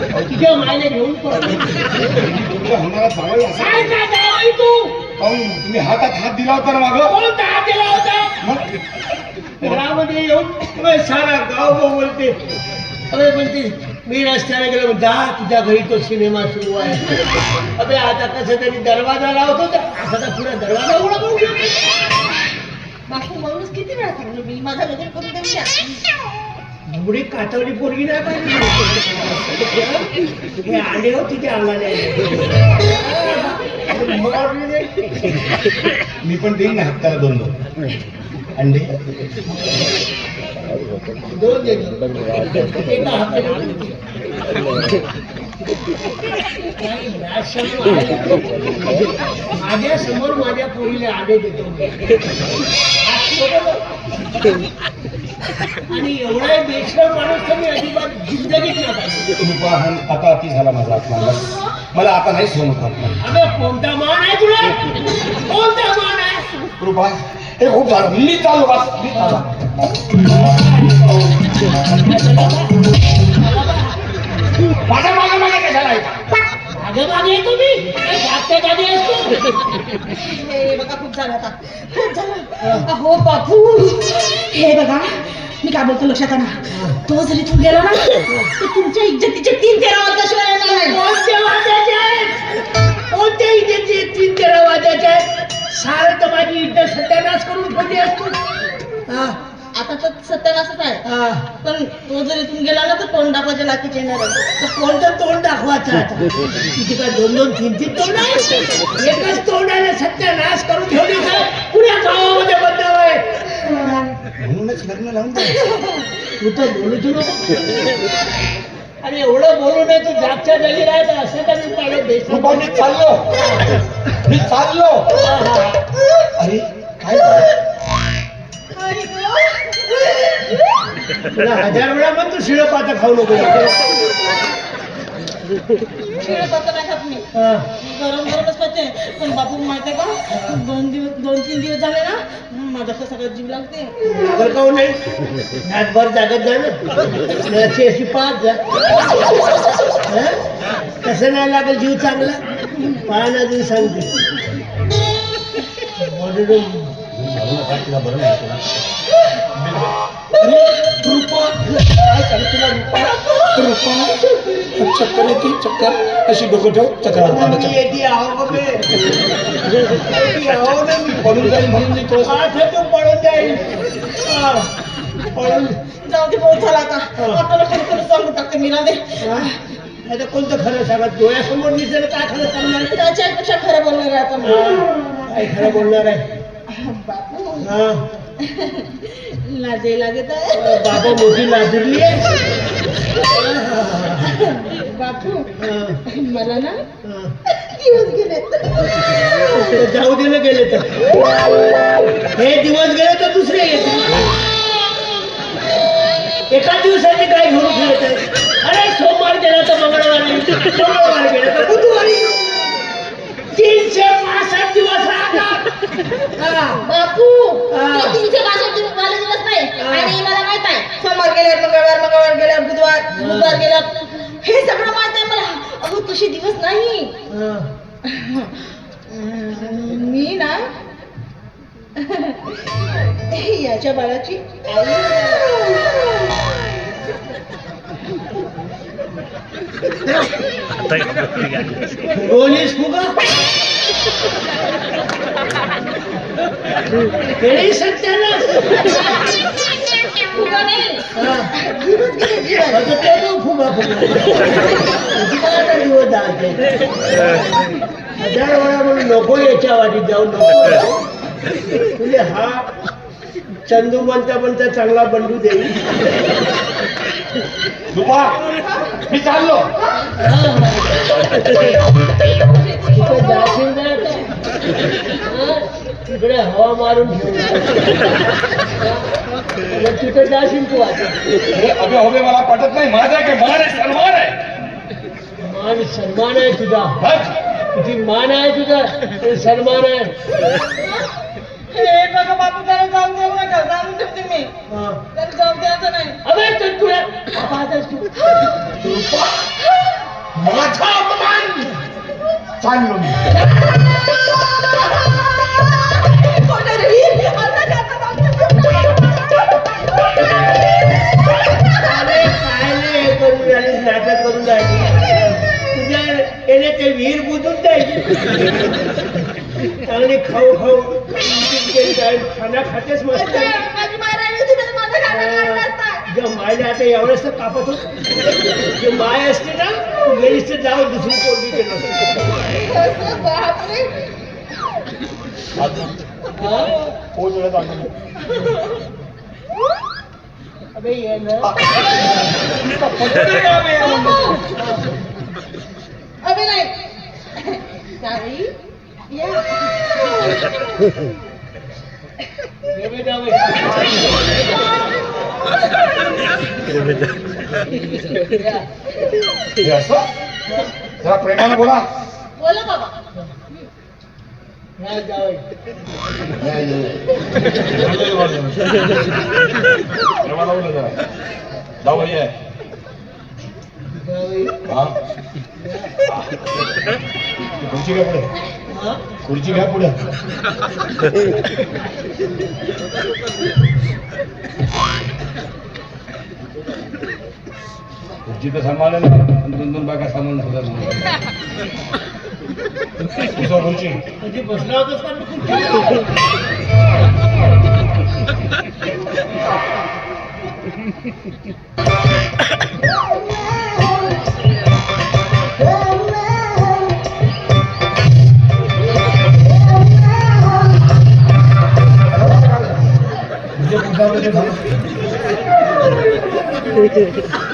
तुझ्या मायने घेऊन तुम्ही हातात हात दिला होता ना मागं हात दिला होता मग घरामध्ये येऊन सारा गाव बोलते अरे पण बोलते मी रस्त्याने गेलो जा तुझ्या घरी तो सिनेमा सुरू आहे अबे आता कसं तरी दरवाजा लावतो तर आता तर पुढे दरवाजा उघडा करून ठेवतो. बापू म्हणूनच किती वेळा सांगलो मी माझा लग्न करून देऊ एवढी कातवली पोरगी नाही पाहिजे. हे आले हो तिथे अंगाने मी पण देईन ना हप्त्याला दोन दोन. अंडे? दोन माझ्यासमोर माझ्या पोरीला आडे देतो आणि एवढा बेश्रम माणूस तर मी अजिबात जिंदगीत हा आता अति झाला माझा बस. मला आता नाही अपमान. अबे कोणता मान आहे तुला? कोणता मान आहे? कृपा हे खूप झालं. मी चाललो बस. मी चाललो. माझ्या मागे मागे कशाला आहे मागे मागे काय जागच्या जागी असतो हे बघा खूप झालं आता. खूप झालं. अहो बापू. हे बघा मी काय बोलतो लक्षात आणा. तो जरी तू गेला ना तर तुमच्या इज्जतीचे तीन तेरा वाजल्याशिवाय येणार नाही कोणत्या वाद्याचे आहेत कोणत्या इज्जतचे तीन तेरा वाद्याचे आहेत सारं तर माझी इज्जत सत्यानाश करून ठेवली असतो हा, आता तर सत्यानाशच आहे हा. पण तो जर इथून गेला ना तर तोंड दाखवायच्या लाकीचे येणार आहे. तर कोणतं तोंड दाखवायचं आता? तिथे काय दोन दोन तीन तीन तोंड आहे? एकच तोंडाने सत्यानाश करून ठेवली का? पुऱ्या गावामध्ये बदनाम आहे? म्हणूनच लग्न लावून. तू तर बोलूच नको अरे एवढं बोलू नये तू जागच्या जागी राहायचं असं का मी पाहिलं बेसन मी चाललो? मी चाललो. अरे काय झालं? तुला हजार वेळा पण तू शिळ पाता खाऊ नको शिळे भाकर नाही खात मी. हा. गरम गरमच खाते. पण बापू माहितीये का? दोन दिवस दोन तीन दिवस झाले ना माझा तर सगळं जीव लागते. लागल काहून नाही? रातभर जागत जा ना. अशी अशी पाच जा. हा? कसं नाही लागल जीव चांगला. पाहणं जीव सांगते. म्हणून आता तुला बरं नाही तुला. कृपा काय तुला कृपा चक्कर येते चक्कर अशी डोकं ठेव चक्कर मी चक्कर. येते आहो बघे येते आहो ना मी पडून जाईल म्हणून मी थोडंसं आठ तो पळून जाईल हा, पळून जाऊ दे बहुत झाला आता. आपल्याला खरं खरं सांगू टाकते मी ना दे? आता कोणतं खरं सांगत डोळ्यासमोर दिसेल काय खरं सांगणार त्याच्यापेक्षा खरं बोलणार आहे आता मी. हा, काय खरं बोलणार आहे बापू हा लाजे लागत बाबा मोठी लाजरली आहे. बापू मला ना. दिवस गेले. तर जाऊ दे ना गेले तर. हे दिवस गेले तर दुसरे येते एका दिवसाची काय घेऊन फिरत आहे? अरे सोमवार गेला तर मंगळवारी मंगळवार गेला तर बुधवारी तीनशे पासष्ट दिवस राहतात हा. बापू हा. ते तीनशे पासष्ट दिवस मला दिवस नाही हा. आणि मला माहीत आहे सोमवार गेल्यावर मंगळवार मंगळवार गेल्यावर बुधवार बुधवार गेल्यावर. हे सगळं माहीत आहे मला. अहो तसे दिवस नाही. मी ना याच्या बाळाची फुगा. सत्यानाश फुगा नाही. हा. दिवस गेले दिवस. आता ते तो फुगा फुगा किती काय आता दिवस जायचे हजार वेळा म्हणून नको याच्या वाटी जाऊ नको तुले हा चंदू बनता बनता चांगला बंडू देईल कृपा मी चाललो तिकडे जाशील ना आता? हा? तिकडे हवा मारून ठेवू आता तिकडे जाशील तू आता. हे अबे होबे मला पटत नाही. माझा काय मान आहे? सन्मान आहे. मान सन्मान आहे तुझा. बस. किती मान आहे तुझा आणि सन्मान आहे. हे बघा बापू त्याला जाऊन देऊ नका. जाऊन देते मी हा. त्याला जाऊन द्यायचं नाही. अबे तर तुला तू. माझा अपमान. चाललो मी. याने ते विहीर बुजून जाईल. चांगली खाऊ खाऊ खाना खातेच मस्त मायला आता एवढंच तर कापत होत. जे माय असते ना गेलीच तर जाऊ दुसरी पोरगी केलं अबे ये ना. जरा प्रेमाने बोला बोला बाबा जरा जाऊ ये हा? खुर्ची घ्या पुढे. खुर्ची घ्या पुढे. खुर्ची तर सांभाळेल दोन दोन बायका सांभाळून सुद्धा खुर्ची. बसला का तू खुर्चीवर?